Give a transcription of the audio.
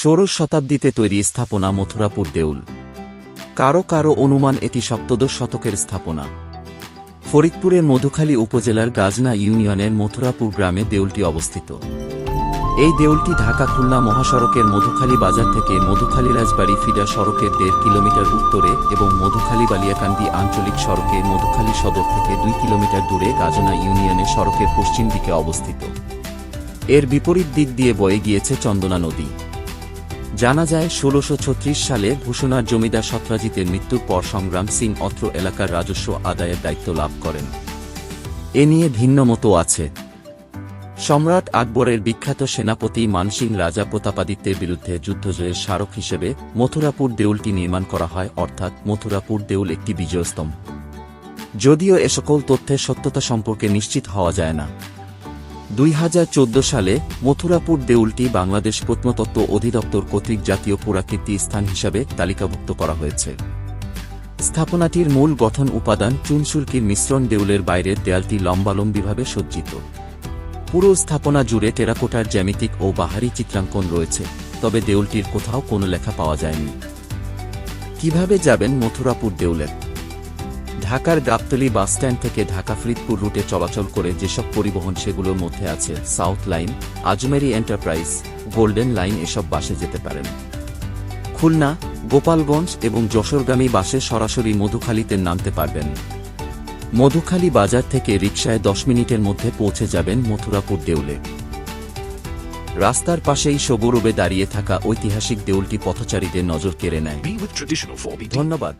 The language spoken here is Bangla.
ষোড়শ শতাব্দীতে তৈরি স্থাপনা মথুরাপুর দেউল কারও কারও অনুমান এটি সপ্তদশ শতকের স্থাপনা। ফরিদপুরের মধুখালী উপজেলার গাজনা ইউনিয়নের মথুরাপুর গ্রামে দেউলটি অবস্থিত। এই দেউলটি ঢাকা খুলনা মহাসড়কের মধুখালী বাজার থেকে মধুখালী রাজবাড়ি ফিডার সড়কের দেড় কিলোমিটার উত্তরে এবং মধুখালী বালিয়াকান্দি আঞ্চলিক সড়কে মধুখালী সদর থেকে দুই কিলোমিটার দূরে গাজনা ইউনিয়নের সড়কের পশ্চিম দিকে অবস্থিত। এর বিপরীত দিক দিয়ে বয়ে গিয়েছে চন্দনা নদী। জানা যায়, ষোলশো সালে ভূষণার জমিদার সত্রাজিতের মৃত্যুর পর সংগ্রাম সিং অত্র এলাকার রাজস্ব আদায়ের দায়িত্ব লাভ করেন। এ নিয়ে ভিন্ন মতো আছে। সম্রাট আকবরের বিখ্যাত সেনাপতি মানসিং রাজা প্রতাপাদিত্যের বিরুদ্ধে যুদ্ধজয়ের স্মারক হিসেবে মথুরাপুর দেউলটি নির্মাণ করা হয়, অর্থাৎ মথুরাপুর দেউল একটি বিজয়স্তম্ভ। যদিও এ সকল তথ্যের সত্যতা সম্পর্কে নিশ্চিত হওয়া যায় না। দুই হাজার চোদ্দ সালে মথুরাপুর দেউলটি বাংলাদেশ প্রত্নতত্ত্ব অধিদপ্তর কর্তৃক জাতীয় পুরাকীর্তি স্থান হিসাবে তালিকাভুক্ত করা হয়েছে। স্থাপনাটির মূল গঠন উপাদান চুনসুরকির মিশ্রণ দেউলের বাইরের দেয়ালটি লম্বালম্বিভাবে সজ্জিত। পুরো স্থাপনা জুড়ে টেরাকোটার জ্যামিতিক ও বাহারি চিত্রাঙ্কন রয়েছে, তবে দেউলটির কোথাও কোনো লেখা পাওয়া যায়নি। কীভাবে যাবেন মথুরাপুর দেউলের? ঢাকার গাবতলী বাসস্ট্যান্ড থেকে ঢাকা ফরিদপুর রুটে চলাচল করে যেসব পরিবহন সেগুলোর মধ্যে আছে south line Ajmeri enterprise golden line এসব বাসে যেতে পারেন। খুলনা গোপালগঞ্জ এবং যশোরগামী বাসে সরাসরি মধুখালীতে নামতে পারবেন। মধুখালী বাজার থেকে রিকশায় দশ মিনিটের মধ্যে পৌঁছে যাবেন মথুরাপুর দেউলে। রাস্তার পাশেই সগৌরবে দাঁড়িয়ে থাকা ঐতিহাসিক দেউলটি পথচারীদের নজর কেড়ে নেয়। Be with traditional 4BT. ধন্যবাদ।